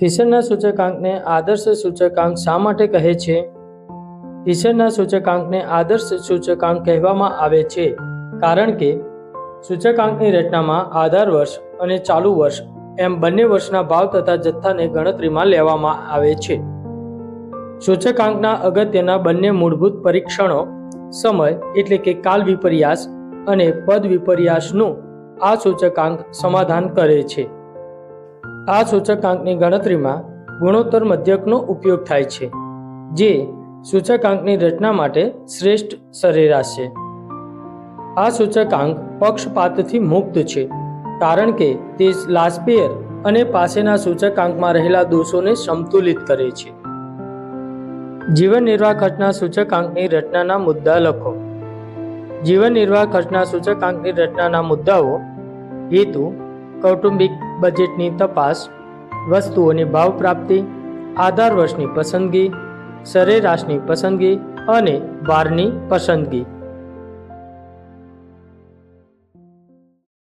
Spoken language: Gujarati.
ફિશરના સૂચકાંકને આદર્શ સૂચકાંક શા માટે કહે છે? ફિશરના સૂચકાંકને આદર્શ સૂચકાંક કહેવામાં આવે છે કારણ કે સૂચકાંકની રચનામાં આધાર વર્ષ અને ચાલુ વર્ષ એમ બંને વર્ષના ભાવ તથા જથ્થાને ગણતરીમાં લેવામાં આવે છે. સૂચકાંકના અગત્યના બંને મૂળભૂત પરીક્ષણો સમય એટલે કે કાલ વિપર્યાસ અને પદ વિપર્યાસનું આ સૂચકાંક સમાધાન કરે છે. આ સૂચકાંકની ગણતરીમાં ગુણોત્તર મધ્યકનો ઉપયોગ થાય છે, જે સૂચકાંકની રચના માટે શ્રેષ્ઠ સરેરાશ છે. આ સૂચકાંક પક્ષપાતથી મુક્ત છે, કારણ કે તે લાસ્પિયર અને પાસેના સૂચકાંકમાં રહેલા દોષોને સંતુલિત કરે છે. જીવન નિર્વાહ ખર્ચના સૂચકાંકની રચનાના મુદ્દા લખો. જીવન નિર્વાહ ખર્ચના સૂચકાંકની રચનાના મુદ્દાઓ હેતુ, કૌટુંબિક બજેટની તપાસ વસ્તુઓની ભાવ પ્રાપ્તિ આધાર વર્ષની પસંદગી સરેરાશની પસંદગી અને વારની પસંદગી.